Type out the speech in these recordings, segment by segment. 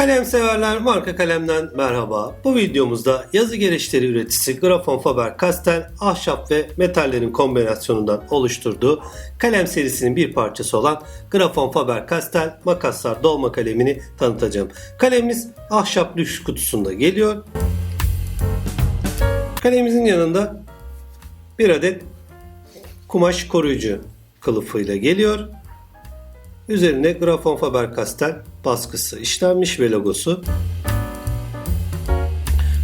Kalem severler marka kalemden merhaba. Bu videomuzda yazı gereçleri üreticisi Grafon Faber-Castell ahşap ve metallerin kombinasyonundan oluşturduğu kalem serisinin bir parçası olan Grafon Faber-Castell makaslar dolma kalemini tanıtacağım. Kalemimiz ahşap lüks kutusunda geliyor. Kalemimizin yanında bir adet kumaş koruyucu kılıfıyla geliyor. Üzerine Grafon Faber-Castell baskısı işlenmiş ve logosu.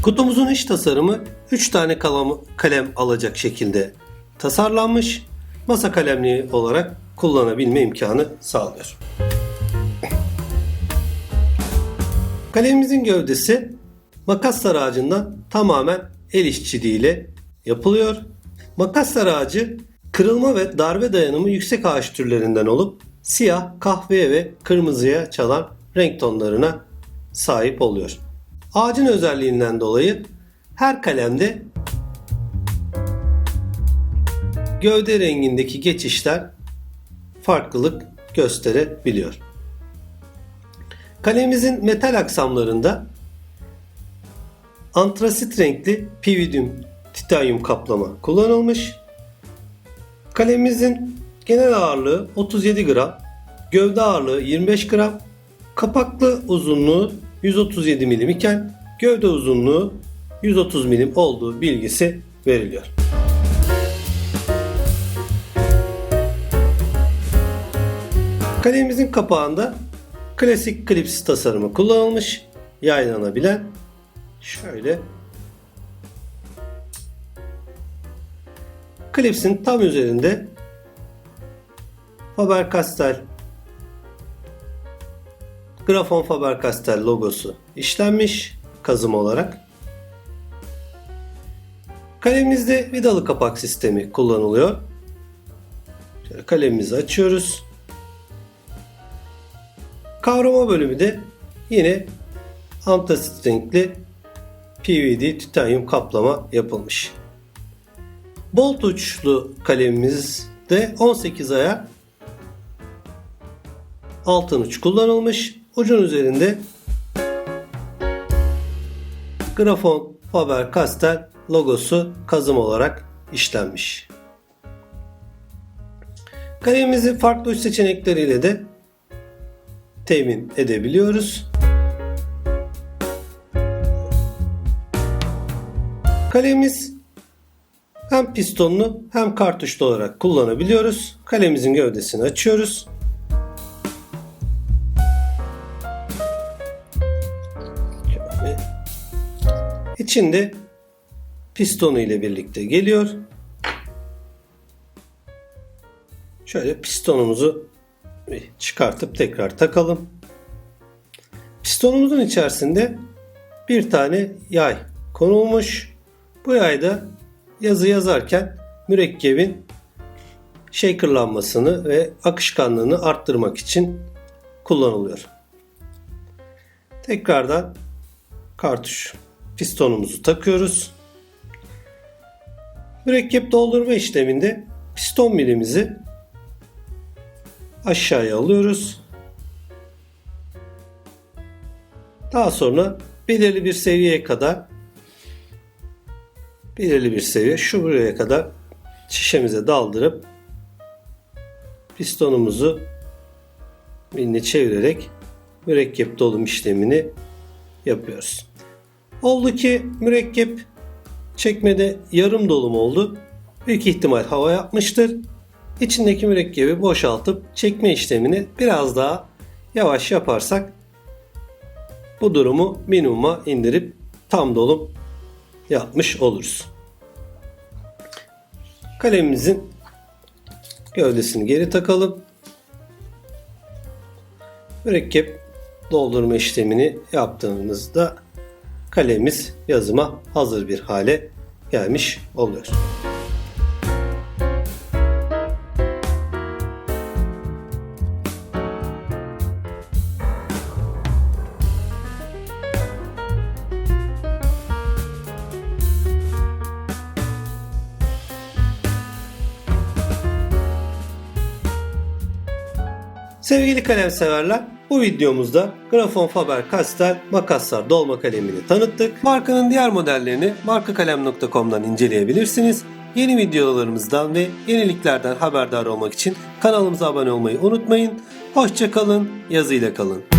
Kutumuzun iç tasarımı 3 tane kalem, kalem alacak şekilde tasarlanmış. Masa kalemliği olarak kullanabilme imkanı sağlıyor. Kalemimizin gövdesi makaslar ağacından tamamen el işçiliğiyle yapılıyor. Makaslar ağacı kırılma ve darbe dayanımı yüksek ağaç türlerinden olup siyah, kahveye ve kırmızıya çalan renk tonlarına sahip oluyor. Ağacın özelliğinden dolayı her kalemde gövde rengindeki geçişler farklılık gösterebiliyor. Kalemimizin metal aksamlarında antrasit renkli pividium titanyum kaplama kullanılmış. Kalemimizin genel ağırlığı 37 gram, gövde ağırlığı 25 gram, kapaklı uzunluğu 137 milim iken gövde uzunluğu 130 milim olduğu bilgisi veriliyor. Kalemimizin kapağında klasik klips tasarımı kullanılmış. Yaylanabilen şöyle klipsin tam üzerinde Faber-Castell Grafon Faber-Castell logosu işlenmiş kazım olarak. Kalemimizde vidalı kapak sistemi kullanılıyor. Şöyle kalemimizi açıyoruz. Kavrama bölümü de yine antrasit renkli PVD titanyum kaplama yapılmış. Bolt uçlu kalemimizde 18 aya altın uç kullanılmış. Ucun üzerinde Grafon Faber-Castell logosu kazım olarak işlenmiş. Kalemimizi farklı uç seçenekleriyle de temin edebiliyoruz. Kalemimiz hem pistonlu hem kartuşlu olarak kullanabiliyoruz. Kalemimizin gövdesini açıyoruz. İçinde pistonu ile birlikte geliyor. Şöyle pistonumuzu çıkartıp tekrar takalım. Pistonumuzun içerisinde bir tane yay konulmuş. Bu yayda yazı yazarken mürekkebin shakerlanmasını ve akışkanlığını arttırmak için kullanılıyor. Tekrardan kartuş pistonumuzu takıyoruz. Mürekkep doldurma işleminde piston milimizi aşağıya alıyoruz. Daha sonra belirli bir seviyeye kadar belirli bir seviye şu buraya kadar şişemize daldırıp pistonumuzu miline çevirerek mürekkep dolum işlemini yapıyoruz. Oldu ki mürekkep çekmede yarım dolum oldu. Büyük ihtimal hava yapmıştır. İçindeki mürekkebi boşaltıp çekme işlemini biraz daha yavaş yaparsak bu durumu minimuma indirip tam dolum yapmış oluruz. Kalemimizin gövdesini geri takalım. Mürekkep doldurma işlemini yaptığımızda kalemimiz yazıma hazır bir hale gelmiş oluyor. Sevgili kalem severler, Bu videomuzda Grafon Faber-Castell makaslar dolma kalemini tanıttık. Markanın diğer modellerini markakalem.com'dan inceleyebilirsiniz. Yeni videolarımızdan ve yeniliklerden haberdar olmak için kanalımıza abone olmayı unutmayın. Hoşçakalın, yazıyla kalın.